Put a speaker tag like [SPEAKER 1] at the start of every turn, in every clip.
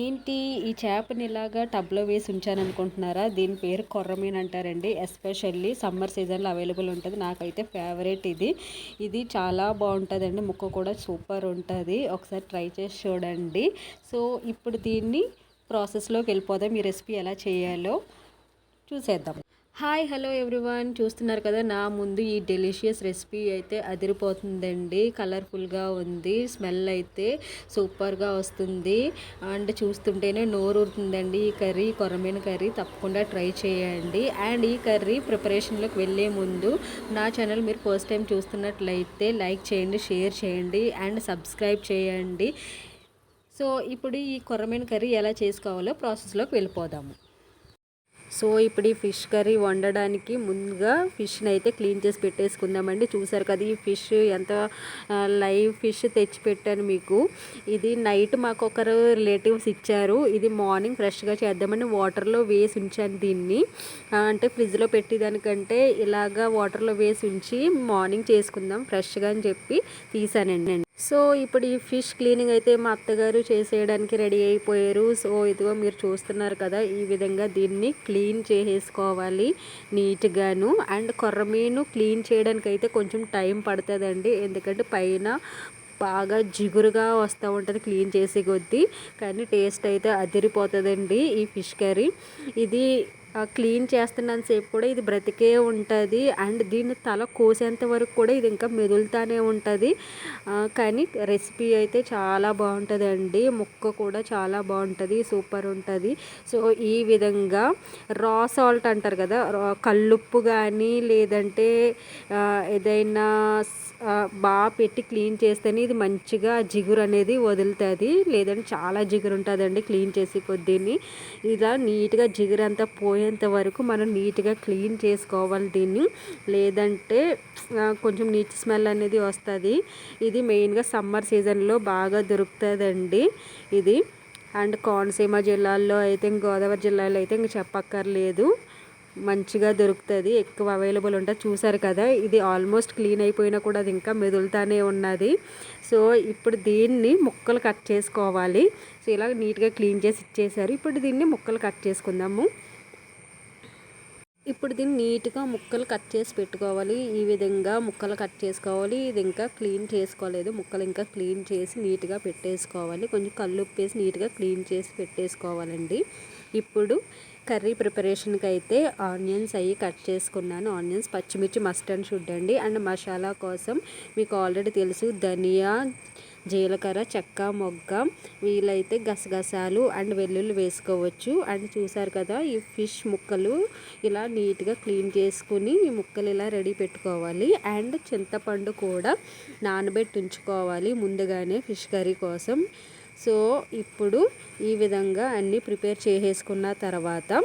[SPEAKER 1] ఏంటి ఈ చేపని ఇలాగా టబ్లో వేసి ఉంచాను అనుకుంటున్నారా దీని పేరు కొర్రమీన్ అంటారండి. ఎస్పెషల్లీ సమ్మర్ సీజన్లో అవైలబుల్ ఉంటుంది. నాకైతే ఫేవరెట్ ఇది. ఇది చాలా బాగుంటుందండి. ముక్క కూడా సూపర్ ఉంటుంది. ఒకసారి ట్రై చేసి చూడండి. సో ఇప్పుడు దీన్ని ప్రాసెస్లోకి వెళ్ళిపోదాం. ఈ రెసిపీ ఎలా చేయాలో చూసేద్దాం. Hi hello everyone. చూస్తున్నారు కదా నా ముందు ఈ డెలిషియస్ రెసిపీ అయితే అదిరిపోతుందండి. కలర్ఫుల్గా ఉంది స్మెల్ అయితే సూపర్గా వస్తుంది. అండ్ చూస్తుంటేనే నోరు ఈ కర్రీ కొరమైన కర్రీ తప్పకుండా ట్రై చేయండి. అండ్ ఈ కర్రీ ప్రిపరేషన్లోకి వెళ్ళే ముందు నా ఛానల్ మీరు ఫస్ట్ టైం చూస్తున్నట్లయితే లైక్ చేయండి షేర్ చేయండి అండ్ సబ్స్క్రైబ్ చేయండి. సో ఇప్పుడు ఈ కొరమైన కర్రీ ఎలా చేసుకోవాలో ప్రాసెస్లోకి వెళ్ళిపోదాము. సో ఇప్పుడు ఈ ఫిష్ కర్రీ వండడానికి ముందుగా ఫిష్ని అయితే క్లీన్ చేసి పెట్టేసుకుందామండి. చూసారు కదా ఈ ఫిష్ ఎంత లైవ్ ఫిష్ తెచ్చి పెట్టాను మీకు. ఇది నైట్ మాకు ఒకరు రిలేటివ్స్ ఇచ్చారు. ఇది మార్నింగ్ ఫ్రెష్గా చేద్దామని వాటర్లో వేసి ఉంచాను దీన్ని. అంటే ఫ్రిడ్జ్లో పెట్టేదానికంటే ఇలాగా వాటర్లో వేసి ఉంచి మార్నింగ్ చేసుకుందాం ఫ్రెష్గా అని చెప్పి తీసానండి. సో ఇప్పుడు ఈ ఫిష్ క్లీనింగ్ అయితే మా అత్తగారు చేసేయడానికి రెడీ అయిపోయారు. సో ఇదిగో మీరు చూస్తున్నారు కదా ఈ విధంగా దీన్ని క్లీన్ చేసేసుకోవాలి నీట్గాను. అండ్ కొర్రమీను క్లీన్ చేయడానికి అయితే కొంచెం టైం పడుతుందండి. ఎందుకంటే పైన బాగా జిగురుగా వస్తూ ఉంటుంది క్లీన్ చేసే కొద్దీ. కానీ టేస్ట్ అయితే అదిరిపోతుందండి ఈ ఫిష్ కర్రీ. ఇది క్లీన్ చేస్తున్నంతసేపు కూడా ఇది బ్రతికే ఉంటుంది. అండ్ దీన్ని తల కోసేంత వరకు కూడా ఇది ఇంకా మెదులుతానే ఉంటుంది. కానీ రెసిపీ అయితే చాలా బాగుంటుంది అండి ముక్క కూడా చాలా బాగుంటుంది సూపర్ ఉంటుంది. సో ఈ విధంగా రా సాల్ట్ అంటారు కదా కల్లుప్పు కానీ లేదంటే ఏదైనా బాగా పెట్టి క్లీన్ చేస్తేనే ఇది మంచిగా జిగురు అనేది వదులుతుంది. లేదంటే చాలా జిగురు ఉంటుందండి క్లీన్ చేసి కొద్దిని. ఇలా నీట్గా జిగురు అంతా పోయి పోయేంత వరకు మనం నీట్గా క్లీన్ చేసుకోవాలి దీన్ని. లేదంటే కొంచెం నీచు స్మెల్ అనేది వస్తుంది. ఇది మెయిన్గా సమ్మర్ సీజన్లో బాగా దొరుకుతుందండి ఇది. అండ్ కోనసీమ జిల్లాల్లో అయితే గోదావరి జిల్లాలో అయితే ఇంక చెప్పక్కర్లేదు. మంచిగా దొరుకుతుంది. ఎక్కువ అవైలబుల్ ఉంటుంది చూసారు కదా ఇది ఆల్మోస్ట్ క్లీన్ అయిపోయినా కూడా అది ఇంకా మెదులుతానే ఉన్నది. సో ఇప్పుడు దీన్ని ముక్కలు కట్ చేసుకోవాలి. సో ఇలా నీట్గా క్లీన్ చేసి ఇచ్చేసారు. ఇప్పుడు దీన్ని ముక్కలు కట్ చేసుకుందాము. ఇప్పుడు దీన్ని నీట్గా ముక్కలు కట్ చేసి పెట్టుకోవాలి. ఈ విధంగా ముక్కలు కట్ చేసుకోవాలి. ఇది ఇంకా క్లీన్ చేసుకోలేదు. ముక్కలు ఇంకా క్లీన్ చేసి నీట్గా పెట్టేసుకోవాలి. కొంచెం కళ్ళు ఉప్పేసి నీట్గా క్లీన్ చేసి పెట్టేసుకోవాలండి. ఇప్పుడు కర్రీ ప్రిపరేషన్కి అయితే ఆనియన్స్ అవి కట్ చేసుకున్నాను. ఆనియన్స్ పచ్చిమిర్చి మస్ట్ అండ్ షుడ్ అండి. అండ్ మసాలా కోసం మీకు ఆల్రెడీ తెలుసు ధనియా జీలకర్ర చెక్క మొగ్గ వీలైతే గసగసాలు అండ్ వెల్లుల్లి వేసుకోవచ్చు. అండ్ చూసారు కదా ఈ ఫిష్ ముక్కలు ఇలా నీట్గా క్లీన్ చేసుకుని ఈ ముక్కలు ఇలా రెడీ పెట్టుకోవాలి. అండ్ చింతపండు కూడా నానబెట్టి ఉంచుకోవాలి ముందుగానే ఫిష్ కర్రీ కోసం. సో ఇప్పుడు ఈ విధంగా అన్నీ ప్రిపేర్ చేసేసుకున్న తర్వాత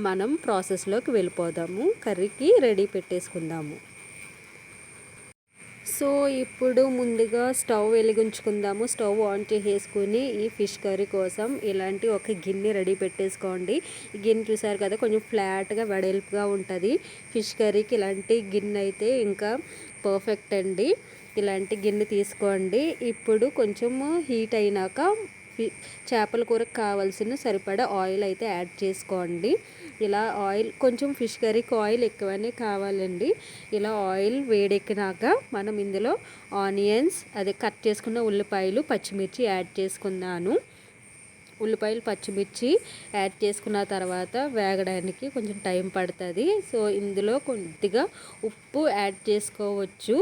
[SPEAKER 1] మనం ప్రాసెస్లోకి వెళ్ళిపోదాము. కర్రీకి రెడీ పెట్టేసుకుందాము. సో ఇప్పుడు ముందుగా స్టవ్ వెలిగించుకుందాము. స్టవ్ ఆన్ చేసేసుకుని ఈ ఫిష్ కర్రీ కోసం ఇలాంటి ఒక గిన్నె రెడీ పెట్టేసుకోండి. ఈ గిన్నె చూసారు కదా కొంచెం ఫ్లాట్గా వెడల్పుగా ఉంటుంది. ఫిష్ కర్రీకి ఇలాంటి గిన్నె అయితే ఇంకా పర్ఫెక్ట్ అండి. ఇలాంటి గిన్నె తీసుకోండి. ఇప్పుడు కొంచెము హీట్ అయినాక చేపల కూరకు కావాల్సిన సరిపడా ఆయిల్ అయితే యాడ్ చేసుకోండి. ఇలా ఆయిల్ కొంచెం ఫిష్ కర్రీకి ఆయిల్ ఎక్కువనే కావాలండి. ఇలా ఆయిల్ వేడెక్కినాక మనం ఇందులో ఆనియన్స్ అదే కట్ చేసుకున్న ఉల్లిపాయలు పచ్చిమిర్చి యాడ్ చేసుకున్నాను ఉల్లిపాయలు పచ్చిమిర్చి యాడ్ చేసుకున్న తర్వాత వేగడానికి కొంచెం టైం పడుతుంది. సో ఇందులో కొద్దిగా ఉప్పు యాడ్ చేసుకోవచ్చు.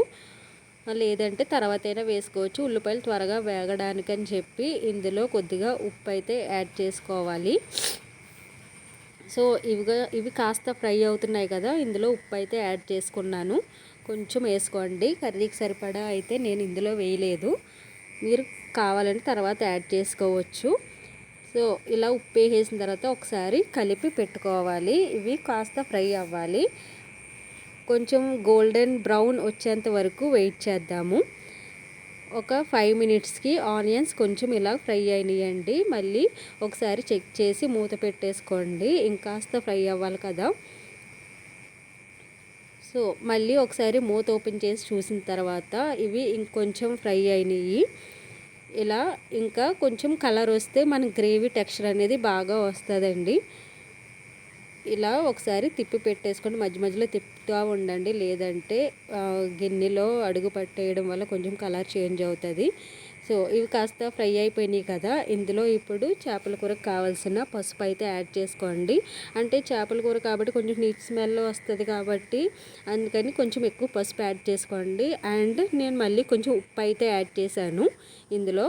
[SPEAKER 1] లేదంటే తర్వాతైనా వేసుకోవచ్చు. ఉల్లిపాయలు త్వరగా వేగడానికి అని చెప్పి ఇందులో కొద్దిగా ఉప్పు అయితే యాడ్ చేసుకోవాలి. సో ఇవిగా ఇవి కాస్త ఫ్రై అవుతున్నాయి కదా ఇందులో ఉప్పు అయితే యాడ్ చేసుకున్నాను. కొంచెం వేసుకోండి. కర్రీకి సరిపడా అయితే నేను ఇందులో వేయలేదు. మీరు కావాలంటే తర్వాత యాడ్ చేసుకోవచ్చు. సో ఇలా ఉప్పు వేసేసిన తర్వాత ఒకసారి కలిపి పెట్టుకోవాలి. ఇవి కాస్త ఫ్రై అవ్వాలి. కొంచెం గోల్డెన్ బ్రౌన్ వచ్చేంత వరకు వెయిట్ చేద్దాము. ఒక ఫైవ్ మినిట్స్కి ఆనియన్స్ కొంచెం ఇలా ఫ్రై అయినాయండి. మళ్ళీ ఒకసారి చెక్ చేసి మూత పెట్టేసుకోండి. ఇంకాస్త ఫ్రై అవ్వాలి కదా. సో మళ్ళీ ఒకసారి మూత ఓపెన్ చేసి చూసిన తర్వాత ఇవి ఇంకొంచెం ఫ్రై అయినాయి. ఇలా ఇంకా కొంచెం కలర్ వస్తే మన గ్రేవీ టెక్స్చర్ అనేది బాగా వస్తుందండి. ఇలా ఒకసారి తిప్పి పెట్టేసుకొని మధ్య మధ్యలో తిప్పుతూ ఉండండి. లేదంటే గిన్నెలో అడుగు పట్టేయడం వల్ల కొంచెం కలర్ చేంజ్ అవుతుంది. సో ఇవి కాస్త ఫ్రై అయిపోయినాయి కదా. ఇందులో ఇప్పుడు చేపల కూరకు కావాల్సిన పసుపు అయితే యాడ్ చేసుకోండి. అంటే చేపల కూర కాబట్టి కొంచెం నీట్ స్మెల్ వస్తుంది కాబట్టి అందుకని కొంచెం ఎక్కువ పసుపు యాడ్ చేసుకోండి. అండ్ నేను మళ్ళీ కొంచెం ఉప్పు అయితే యాడ్ చేశాను. ఇందులో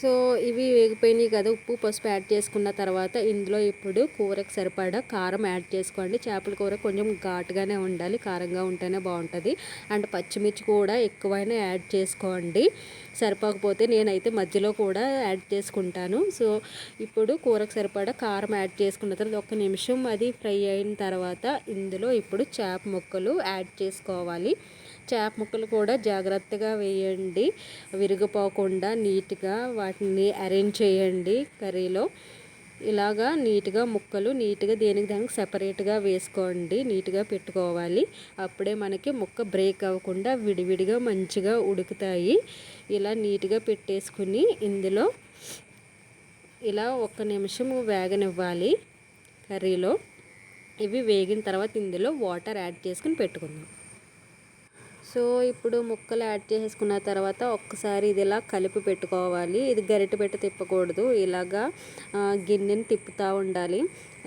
[SPEAKER 1] సో ఇవి వేగిపోయినాయి కదా ఉప్పు పసుపు యాడ్ చేసుకున్న తర్వాత ఇందులో ఇప్పుడు కూరకు సరిపడా కారం యాడ్ చేసుకోండి. చేపల కూర కొంచెం ఘాటుగానే ఉండాలి కారంగా ఉంటేనే బాగుంటుంది. అండ్ పచ్చిమిర్చి కూడా ఎక్కువైనా యాడ్ చేసుకోండి. సరిపోకపోతే నేనైతే మధ్యలో కూడా యాడ్ చేసుకుంటాను. సో ఇప్పుడు కూరకు సరిపడా కారం యాడ్ చేసుకున్న తర్వాత ఒక నిమిషం అది ఫ్రై అయిన తర్వాత ఇందులో ఇప్పుడు చేప ముక్కలు యాడ్ చేసుకోవాలి. చేప ముక్కలు కూడా జాగ్రత్తగా వేయండి. విరిగిపోకుండా నీట్గా వాటిని అరేంజ్ చేయండి కర్రీలో. ఇలాగా నీట్గా ముక్కలు నీట్గా దేనికి దానికి సపరేట్గా వేసుకోండి. నీట్గా పెట్టుకోవాలి. అప్పుడే మనకి ముక్క బ్రేక్ అవ్వకుండా విడివిడిగా మంచిగా ఉడుకుతాయి. ఇలా నీట్గా పెట్టేసుకుని ఇందులో ఇలా ఒక్క నిమిషం వేగనివ్వాలి కర్రీలో. ఇవి వేగిన తర్వాత ఇందులో వాటర్ యాడ్ చేసుకుని పెట్టుకుందాం. సో ఇప్పుడు ముక్కలు యాడ్ చేసుకున్న తర్వాత ఒక్కసారి ఇది ఇలా కలిపి పెట్టుకోవాలి. ఇది గరిటె పెట్టి తిప్పకూడదు. ఇలాగా గిన్నెని తిప్పుతూ ఉండాలి.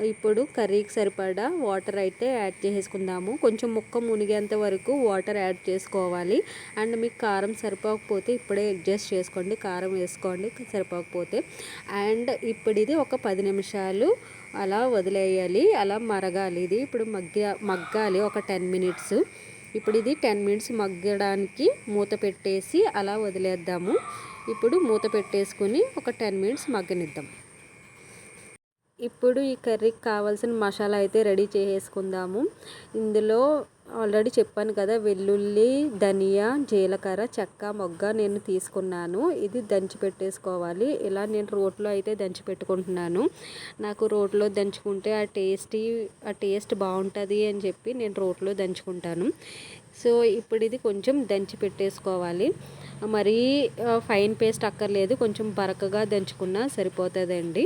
[SPEAKER 1] ఇప్పుడు కర్రీకి సరిపడా వాటర్ అయితే యాడ్ చేసుకుందాము కొంచెం ముక్క మునిగేంత వరకు వాటర్ యాడ్ చేసుకోవాలి. అండ్ మీకు కారం సరిపోకపోతే ఇప్పుడే అడ్జస్ట్ చేసుకోండి. కారం వేసుకోండి సరిపోకపోతే. అండ్ ఇప్పుడు ఇది ఒక పది నిమిషాలు అలా వదిలేయాలి. అలా మరగాలి. ఇది ఇప్పుడు మగ్గ మగ్గాలి ఒక టెన్ మినిట్స్. ఇప్పుడు ఇది టెన్ మినిట్స్ మగ్గడానికి మూత పెట్టేసి అలా వదిలేద్దాము. ఇప్పుడు మూత పెట్టేసుకుని ఒక టెన్ మినిట్స్ మగ్గనిద్దాం. ఇప్పుడు ఈ కర్రీకి కావాల్సిన మసాలా అయితే రెడీ చేసేసుకుందాము. ఇందులో ఆల్రెడీ చెప్పాను కదా వెల్లుల్లి ధనియా జీలకర్ర చెక్క మొగ్గ నేను తీసుకున్నాను. ఇది దంచి పెట్టేసుకోవాలి. ఇలా నేను రోట్లో అయితే దంచి పెట్టుకుంటున్నాను. నాకు రోట్లో దంచుకుంటే ఆ టేస్టీ ఆ టేస్ట్ బాగుంటుంది అని చెప్పి నేను రోట్లో దంచుకుంటాను. సో ఇప్పుడు ఇది కొంచెం దంచి పెట్టేసుకోవాలి. మరీ ఫైన్ పేస్ట్ అక్కర్లేదు. కొంచెం బరకగా దంచుకున్నా సరిపోతుందండి.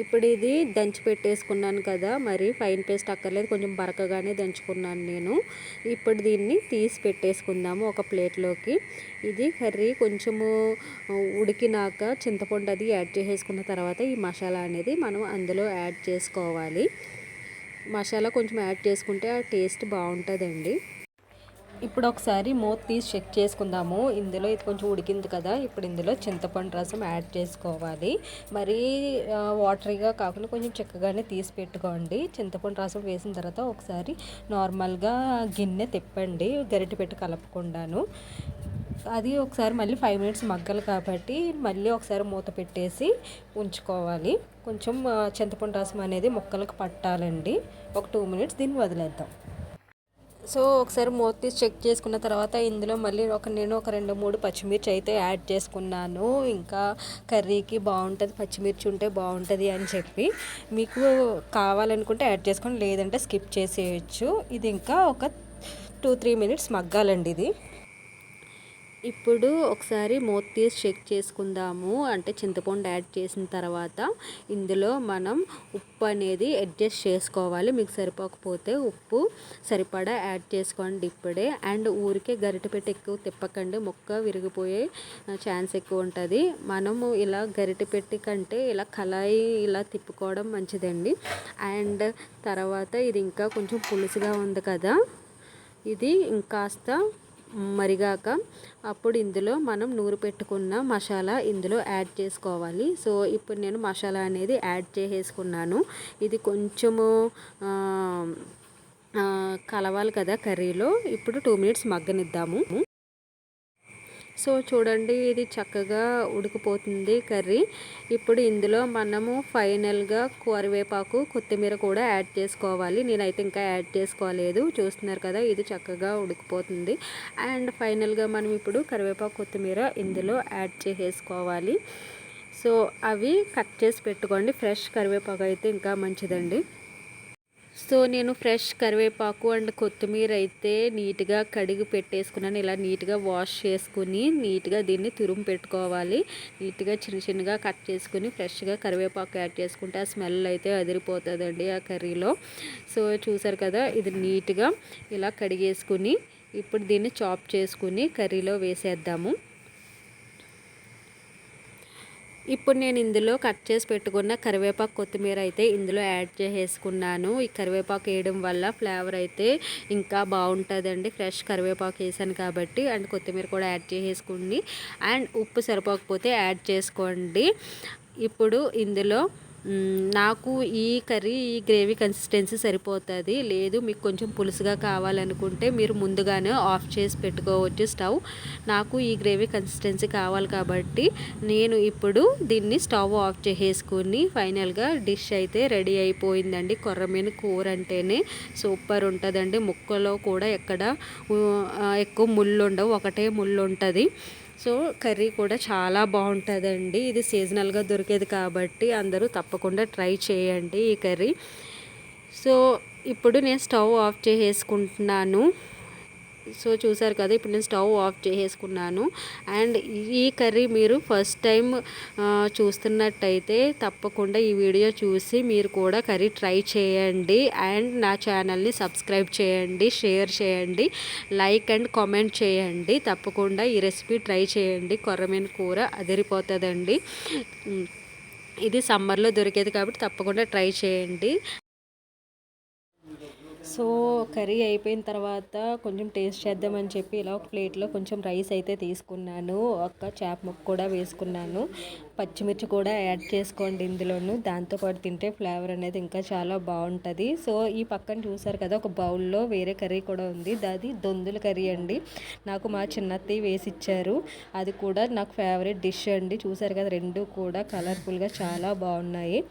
[SPEAKER 1] ఇప్పుడు ఇది దంచి పెట్టేసుకున్నాను కదా మరి ఫైన్ పేస్ట్ అక్కర్లేదు కొంచెం బరకగానే దంచుకున్నాను నేను. ఇప్పుడు దీన్ని తీసి పెట్టేసుకుందాము ఒక ప్లేట్లోకి ఇది కర్రీ కొంచెము ఉడికినాక చింతపండు అది యాడ్ చేసేసుకున్న తర్వాత ఈ మసాలా అనేది మనం అందులో యాడ్ చేసుకోవాలి. మసాలా కొంచెం యాడ్ చేసుకుంటే ఆ టేస్ట్ బాగుంటుందండి. ఇప్పుడు ఒకసారి మూత తీసి చెక్ చేసుకుందాము. ఇందులో ఇది కొంచెం ఉడికింది కదా ఇప్పుడు ఇందులో చింతపండు రసం యాడ్ చేసుకోవాలి. మరీ వాటరీగా కాకుండా కొంచెం చక్కగానే తీసి పెట్టుకోండి. చింతపండు రసం వేసిన తర్వాత ఒకసారి నార్మల్గా గిన్నె తిప్పండి గరిటె పెట్టి కలపకుండాను. అది ఒకసారి మళ్ళీ ఫైవ్ మినిట్స్ మగ్గాలి కాబట్టి మళ్ళీ ఒకసారి మూత పెట్టేసి ఉంచుకోవాలి. కొంచెం చింతపండు రసం అనేది ముక్కలకు పట్టాలండి. ఒక టూ మినిట్స్ దీన్ని వదిలేద్దాం. సో ఒకసారి మూత తీసి చెక్ చేసుకున్న తర్వాత ఇందులో మళ్ళీ ఒక నేను ఒక రెండు మూడు పచ్చిమిర్చి అయితే యాడ్ చేసుకున్నాను. ఇంకా కర్రీకి బాగుంటుంది పచ్చిమిర్చి ఉంటే బాగుంటుంది అని చెప్పి. మీకు కావాలనుకుంటే యాడ్ చేసుకొని లేదంటే స్కిప్ చేసేయచ్చు. ఇది ఇంకా ఒక టూ త్రీ మినిట్స్ మగ్గాలండి ఇది. ఇప్పుడు ఒకసారి మూత తీసి చెక్ చేసుకుందాము. అంటే చింతపండు యాడ్ చేసిన తర్వాత ఇందులో మనం ఉప్పు అనేది అడ్జస్ట్ చేసుకోవాలి. మీకు సరిపోకపోతే ఉప్పు సరిపడా యాడ్ చేసుకోండి ఇప్పుడే. అండ్ ఊరికే గరిట పెట్టి ఎక్కువ తిప్పకండి. మొక్క విరిగిపోయే ఛాన్స్ ఎక్కువ ఉంటుంది. మనము ఇలా గరిట పెట్టి కంటే ఇలా కళాయి ఇలా తిప్పుకోవడం మంచిదండి. అండ్ తర్వాత ఇది ఇంకా కొంచెం పులుసుగా ఉంది కదా. ఇది ఇంకాస్త మరిగాక అప్పుడు ఇందులో మనం నూరు పెట్టుకున్న మసాలా ఇందులో యాడ్ చేసుకోవాలి. సో ఇప్పుడు నేను మసాలా అనేది యాడ్ చేసేసుకున్నాను. ఇది కొంచెము కలవాలి కదా కర్రీలో. ఇప్పుడు టూ మినిట్స్ మగ్గనిద్దాము. సో చూడండి ఇది చక్కగా ఉడికిపోతుంది కర్రీ. ఇప్పుడు ఇందులో మనము ఫైనల్గా కరివేపాకు కొత్తిమీర కూడా యాడ్ చేసుకోవాలి. నేనైతే ఇంకా యాడ్ చేసుకోలేదు. చూస్తున్నారు కదా ఇది చక్కగా ఉడికిపోతుంది. అండ్ ఫైనల్గా మనం ఇప్పుడు కరివేపాకు కొత్తిమీర ఇందులో యాడ్ చేసేసుకోవాలి. సో అవి కట్ చేసి పెట్టుకోండి. ఫ్రెష్ కరివేపాకు అయితే ఇంకా మంచిదండి. సో నేను ఫ్రెష్ కరివేపాకు అండ్ కొత్తిమీర అయితే నీట్గా కడిగి పెట్టేసుకున్నాను. ఇలా నీట్గా వాష్ చేసుకుని నీట్గా దీన్ని తురుము పెట్టుకోవాలి. నీట్గా చిన్న చిన్నగా కట్ చేసుకుని ఫ్రెష్గా కరివేపాకు యాడ్ చేసుకుంటే ఆ స్మెల్ అయితే అదిరిపోతుందండి ఆ కర్రీలో. సో చూసారు కదా ఇది నీట్గా ఇలా కడిగేసుకుని ఇప్పుడు దీన్ని చాప్ చేసుకుని కర్రీలో వేసేద్దాము. ఇప్పుడు నేను ఇందులో కట్ చేసి పెట్టుకున్న కరివేపాకు కొత్తిమీర అయితే ఇందులో యాడ్ చేసేసుకున్నాను. ఈ కరివేపాకు వేయడం వల్ల ఫ్లేవర్ అయితే ఇంకా బాగుంటుందండి. ఫ్రెష్ కరివేపాకు వేసాను కాబట్టి అండ్ కొత్తిమీర కూడా యాడ్ చేసేసుకోండి అండ్ ఉప్పు సరిపోకపోతే యాడ్ చేసుకోండి. ఇప్పుడు ఇందులో నాకు ఈ కర్రీ ఈ గ్రేవీ కన్సిస్టెన్సీ సరిపోతుంది. లేదు మీకు కొంచెం పులుసుగా కావాలనుకుంటే మీరు ముందుగానే ఆఫ్ చేసి పెట్టుకోవచ్చు స్టవ్. నాకు ఈ గ్రేవీ కన్సిస్టెన్సీ కావాలి కాబట్టి నేను ఇప్పుడు దీన్ని స్టవ్ ఆఫ్ చేసేసుకుని ఫైనల్గా డిష్ అయితే రెడీ అయిపోయిందండి. కొర్రమీన కూర అంటేనే సూపర్ ఉంటుందండి. ముక్కలో కూడా ఎక్కడ ఎక్కువ ముళ్ళు ఉండవు ఒకటే ముళ్ళు ఉంటుంది. సో కర్రీ కూడా చాలా బాగుంటుందండి. ఇది సీజనల్గా దొరికేది కాబట్టి అందరూ తప్పకుండా ట్రై చేయండి ఈ కర్రీ. సో ఇప్పుడు నేను స్టవ్ ఆఫ్ చేసేసుకుంటున్నాను. సో చూసారు కదా ఇప్పుడు నేను స్టవ్ ఆఫ్ చేసేసుకున్నాను. అండ్ ఈ కర్రీ మీరు ఫస్ట్ టైం చూస్తున్నట్టయితే తప్పకుండా ఈ వీడియో చూసి మీరు కూడా కర్రీ ట్రై చేయండి. అండ్ నా ఛానల్ని సబ్స్క్రైబ్ చేయండి షేర్ చేయండి లైక్ అండ్ కామెంట్ చేయండి. తప్పకుండా ఈ రెసిపీ ట్రై చేయండి. కొర్రమీన కూర అదిరిపోతుందండి. ఇది సమ్మర్లో దొరికేది కాబట్టి తప్పకుండా ట్రై చేయండి. సో కర్రీ అయిపోయిన తర్వాత కొంచెం టేస్ట్ చేద్దామని చెప్పి ఇలా ఒక ప్లేట్లో కొంచెం రైస్ అయితే తీసుకున్నాను. ఒక చేప ముక్క కూడా వేసుకున్నాను. పచ్చిమిర్చి కూడా యాడ్ చేసుకోండి ఇందులోను. దాంతోపాటు తింటే ఫ్లేవర్ అనేది ఇంకా చాలా బాగుంటుంది. సో ఈ పక్కన చూసారు కదా ఒక బౌల్లో వేరే కర్రీ కూడా ఉంది. అది దొందుల కర్రీ అండి. నాకు మా చిన్నత్తి వేసి ఇచ్చారు. అది కూడా నాకు ఫేవరెట్ డిష్ అండి. చూసారు కదా రెండు కూడా కలర్ఫుల్గా చాలా బాగున్నాయి.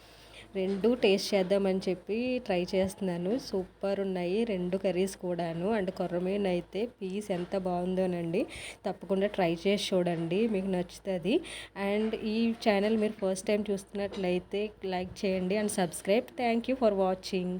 [SPEAKER 1] రెండు టేస్ట్ చేద్దామని చెప్పి ట్రై చేస్తున్నాను. సూపర్ ఉన్నాయి రెండు కర్రీస్ కూడాను. అండ్ కొర్రమీన్ అయితే పీస్ ఎంత బాగుందోనండి. తప్పకుండా ట్రై చేసి చూడండి మీకు నచ్చుతుంది. అండ్ ఈ ఛానల్ మీరు ఫస్ట్ టైం చూస్తున్నట్లయితే లైక్ చేయండి and subscribe. Thank you for watching.